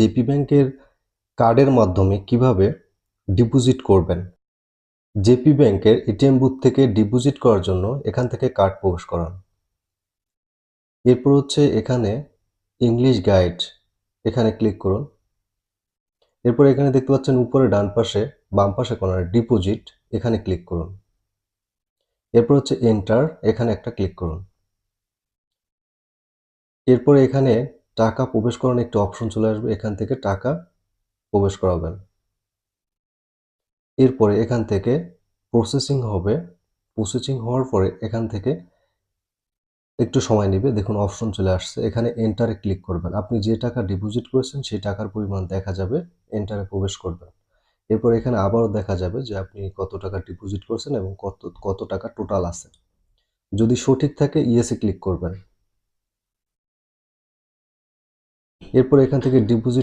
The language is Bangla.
জেপি ব্যাংকের কার্ডের মাধ্যমে কীভাবে ডিপোজিট করবেন? জেপি ব্যাংকের এটিএম বুথ থেকে ডিপোজিট করার জন্য এখান থেকে কার্ড প্রবেশ করান। এরপর হচ্ছে এখানে ইংলিশ গাইড এখানে ক্লিক করুন। এরপর এখানে দেখতে পাচ্ছেন উপরে ডান পাশে, বাম পাশে কোনার ডিপোজিট এখানে ক্লিক করুন। এরপর হচ্ছে এন্টার এখানে একটা ক্লিক করুন। এরপর এখানে টাকা প্রবেশ করানোর একটি অপশন চলে আসবে, এখান থেকে টাকা প্রবেশ করাবেন। এরপরে এখান থেকে প্রসেসিং হবে। প্রসেসিং হওয়ার পরে এখান থেকে একটু সময় নেবে, দেখুন অপশন চলে আসছে। এখানে এন্টারে ক্লিক করবেন। আপনি যে টাকা ডিপোজিট করেছেন, সেই টাকার পরিমাণ দেখা যাবে এন্টারে প্রবেশ করবেন। এরপর এখানে আবারও দেখা যাবে যে আপনি কত টাকা ডিপোজিট করছেন এবং কত কত টাকা টোটাল আছে। যদি সঠিক থাকে ইয়েসে ক্লিক করবেন। এরপর এখান থেকে ডিপোজিট